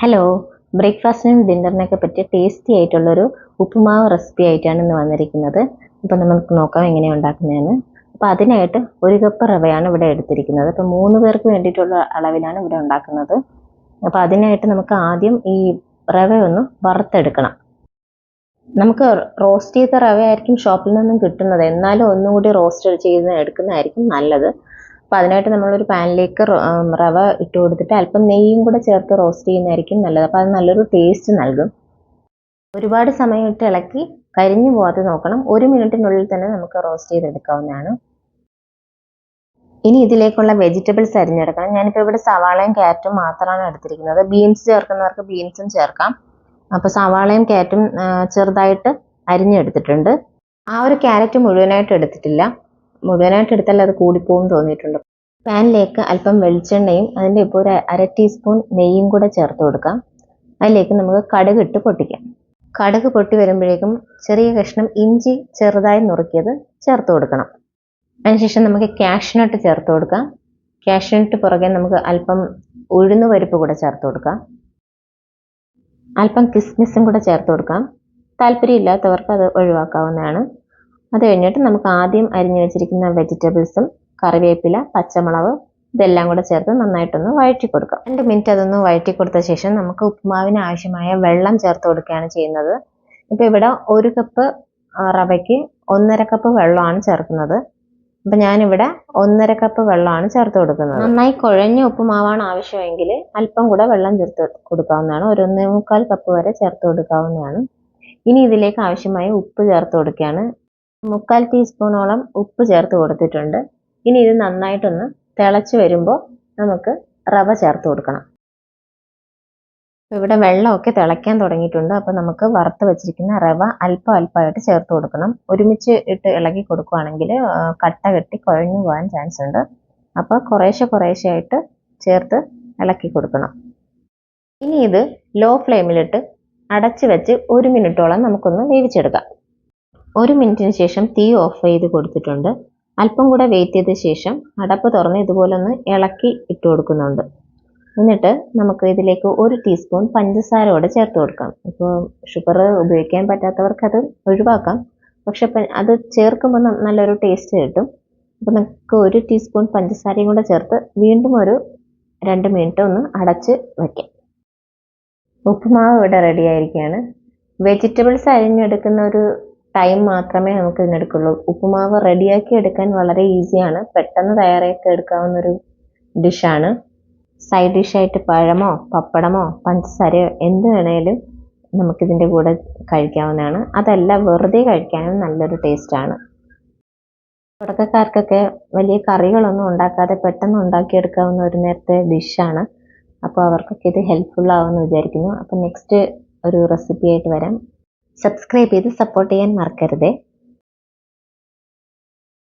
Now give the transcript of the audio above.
Hello ബ്രേക്ക്ഫാസ്റ്റിനും ഡിന്നറിനൊക്കെ പറ്റിയ tasty ആയിട്ടുള്ളൊരു ഉപ്പുമാവ് recipe ആയിട്ടാണ് ഇന്ന് വന്നിരിക്കുന്നത്. അപ്പോൾ നമുക്ക് നോക്കാം എങ്ങനെയാണ് ഉണ്ടാക്കുന്നതെന്ന്. അപ്പോൾ അതിനായിട്ട് ഒരു കപ്പ് റവയാണ് ഇവിടെ എടുത്തിരിക്കുന്നത്. അപ്പോൾ മൂന്ന് പേർക്ക് വേണ്ടിയിട്ടുള്ള അളവിലാണ് ഇവിടെ ഉണ്ടാക്കുന്നത്. അപ്പോൾ അതിനായിട്ട് നമുക്ക് ആദ്യം ഈ റവ ഒന്ന് വറുത്തെടുക്കണം. നമുക്ക് റോസ്റ്റ് ചെയ്ത റവ ആയിരിക്കും ഷോപ്പിൽ നിന്നും കിട്ടുന്നത്. എന്നാലും ഒന്നും കൂടി റോസ്റ്റ് ചെയ്ത് എടുക്കുന്നതായിരിക്കും നല്ലത്. അപ്പോൾ അതിനായിട്ട് നമ്മളൊരു പാനിലേക്ക് റവ ഇട്ട് കൊടുത്തിട്ട് അല്പം നെയ്യും കൂടെ ചേർത്ത് റോസ്റ്റ് ചെയ്യുന്നതായിരിക്കും നല്ലത്. അപ്പോൾ അത് നല്ലൊരു ടേസ്റ്റ് നൽകും. ഒരുപാട് സമയം ഇട്ട് ഇളക്കി കരിഞ്ഞു പോകാതെ നോക്കണം. ഒരു മിനിറ്റിനുള്ളിൽ തന്നെ നമുക്ക് റോസ്റ്റ് ചെയ്തെടുക്കാവുന്നതാണ്. ഇനി ഇതിലേക്കുള്ള വെജിറ്റബിൾസ് അരിഞ്ഞെടുക്കണം. ഞാനിപ്പോൾ ഇവിടെ സവാളയും ക്യാരറ്റും മാത്രമാണ് എടുത്തിരിക്കുന്നത്. ബീൻസ് ചേർക്കുന്നവർക്ക് ബീൻസും ചേർക്കാം. അപ്പോൾ സവാളയും ക്യാരറ്റും ചെറുതായിട്ട് അരിഞ്ഞെടുത്തിട്ടുണ്ട്. ആ ഒരു ക്യാരറ്റ് മുഴുവനായിട്ട് എടുത്തിട്ടില്ല. മുഴുവനായിട്ട് എടുത്താൽ അത് കൂടിപ്പോകും തോന്നിയിട്ടുണ്ട്. പാനിലേക്ക് അല്പം വെളിച്ചെണ്ണയും അതിന്റെ ഇപ്പോൾ ഒരു അര ടീസ്പൂൺ നെയ്യും കൂടെ ചേർത്ത് കൊടുക്കാം. അതിലേക്ക് നമുക്ക് കടുക് ഇട്ട് പൊട്ടിക്കാം. കടുക് പൊട്ടി വരുമ്പോഴേക്കും ചെറിയ കഷ്ണം ഇഞ്ചി ചെറുതായി നുറുക്കിയത് ചേർത്ത് കൊടുക്കണം. അതിനുശേഷം നമുക്ക് കാഷ്നട്ട് ചേർത്ത് കൊടുക്കാം. കാഷ്നട്ട് പുറകെ നമുക്ക് അല്പം ഉഴുന്ന് പരിപ്പ് കൂടെ ചേർത്ത് കൊടുക്കാം. അല്പം കിസ്മിസും കൂടെ ചേർത്ത് കൊടുക്കാം. താല്പര്യമില്ലാത്തവർക്ക് അത് ഒഴിവാക്കാവുന്നതാണ്. അത് കഴിഞ്ഞിട്ട് നമുക്ക് ആദ്യം അരിഞ്ഞു വെച്ചിരിക്കുന്ന വെജിറ്റബിൾസും കറിവേപ്പില പച്ചമുളക് ഇതെല്ലാം കൂടെ ചേർത്ത് നന്നായിട്ടൊന്ന് വഴറ്റി കൊടുക്കാം രണ്ട് മിനിറ്റ് അതൊന്ന് വഴറ്റി കൊടുത്ത ശേഷം നമുക്ക് ഉപ്പുമാവിന് ആവശ്യമായ വെള്ളം ചേർത്ത് കൊടുക്കുകയാണ് ചെയ്യുന്നത്. ഇപ്പോൾ ഇവിടെ ഒരു കപ്പ് റവയ്ക്ക് ഒന്നര കപ്പ് വെള്ളമാണ് ചേർക്കുന്നത്. അപ്പം ഞാനിവിടെ ഒന്നര കപ്പ് വെള്ളമാണ് ചേർത്ത് കൊടുക്കുന്നത്. നന്നായി കുഴഞ്ഞ ഉപ്പുമാവാണ് ആവശ്യമെങ്കിൽ അല്പം കൂടെ വെള്ളം ചേർത്ത് കൊടുക്കാവുന്നതാണ്. ഒരു ഒന്നേ മുക്കാൽ കപ്പ് വരെ ചേർത്ത് കൊടുക്കാവുന്നതാണ്. ഇനി ഇതിലേക്ക് ആവശ്യമായ ഉപ്പ് ചേർത്ത് കൊടുക്കുകയാണ്. മുക്കാൽ ടീസ്പൂണോളം ഉപ്പ് ചേർത്ത് കൊടുത്തിട്ടുണ്ട്. ഇനി ഇത് നന്നായിട്ടൊന്ന് തിളച്ച് വരുമ്പോൾ നമുക്ക് റവ ചേർത്ത് കൊടുക്കണം. ഇവിടെ വെള്ളമൊക്കെ തിളയ്ക്കാൻ തുടങ്ങിയിട്ടുണ്ട്. അപ്പോൾ നമുക്ക് വറുത്ത് വെച്ചിരിക്കുന്ന റവ അല്പം അല്പമായിട്ട് ചേർത്ത് കൊടുക്കണം. ഒരുമിച്ച് ഇട്ട് ഇളകി കൊടുക്കുകയാണെങ്കിൽ കട്ട കെട്ടി കുഴഞ്ഞു പോകാൻ ചാൻസ് ഉണ്ട്. അപ്പോൾ കുറേശ്ശെ കുറേശ്ശെയായിട്ട് ചേർത്ത് ഇളക്കി കൊടുക്കണം. ഇനി ഇത് ലോ ഫ്ലെയിമിലിട്ട് അടച്ച് വെച്ച് ഒരു മിനിറ്റോളം നമുക്കൊന്ന് വേവിച്ചെടുക്കാം. ഒരു മിനിറ്റിന് ശേഷം തീ ഓഫ് ചെയ്ത് കൊടുത്തിട്ടുണ്ട്. അല്പം കൂടെ വെയിറ്റ് ചെയ്ത ശേഷം അടപ്പ് തുറന്ന് ഇതുപോലെ ഒന്ന് ഇളക്കി ഇട്ട് കൊടുക്കുന്നുണ്ട്. എന്നിട്ട് നമുക്ക് ഇതിലേക്ക് ഒരു ടീസ്പൂൺ പഞ്ചസാര കൂടെ ചേർത്ത് കൊടുക്കാം. ഇപ്പോൾ ഷുഗർ ഉപയോഗിക്കാൻ പറ്റാത്തവർക്ക് അത് ഒഴിവാക്കാം. പക്ഷെ അത് ചേർക്കുമ്പോൾ നല്ലൊരു ടേസ്റ്റ് കിട്ടും. അപ്പോൾ നമുക്ക് ഒരു ടീസ്പൂൺ പഞ്ചസാരയും കൂടെ ചേർത്ത് വീണ്ടും ഒരു രണ്ട് മിനിറ്റ് ഒന്ന് അടച്ച് വയ്ക്കാം ഉപ്പുമാവ് ഇവിടെ റെഡി ആയിരിക്കുകയാണ്. വെജിറ്റബിൾസ് അരിഞ്ഞെടുക്കുന്ന ഒരു ടൈം മാത്രമേ നമുക്ക് ഇതിനെടുക്കുള്ളൂ ഉപ്പുമാവ് റെഡിയാക്കി എടുക്കാൻ വളരെ ഈസിയാണ് പെട്ടെന്ന് തയ്യാറാക്കി എടുക്കാവുന്ന ഒരു ഡിഷാണ് സൈഡ് ഡിഷായിട്ട് പഴമോ പപ്പടമോ പഞ്ചസാരയോ എന്ത് വേണേലും നമുക്കിതിന്റെ കൂടെ കഴിക്കാവുന്നതാണ്. അതല്ല വെറുതെ കഴിക്കാനും നല്ലൊരു ടേസ്റ്റാണ് തുടക്കക്കാർക്കൊക്കെ വലിയ കറികളൊന്നും ഉണ്ടാക്കാതെ പെട്ടെന്ന് ഉണ്ടാക്കിയെടുക്കാവുന്ന ഒരു നേരത്തെ ഡിഷാണ് അപ്പോൾ അവർക്കൊക്കെ ഇത് ഹെൽപ്ഫുൾ ആവുമെന്ന് വിചാരിക്കുന്നു. അപ്പോൾ നെക്സ്റ്റ് ഒരു റെസിപ്പി ആയിട്ട് വരാം. സബ്സ്ക്രൈബ് ചെയ്ത് സപ്പോർട്ട് ചെയ്യാൻ മറക്കരുതേ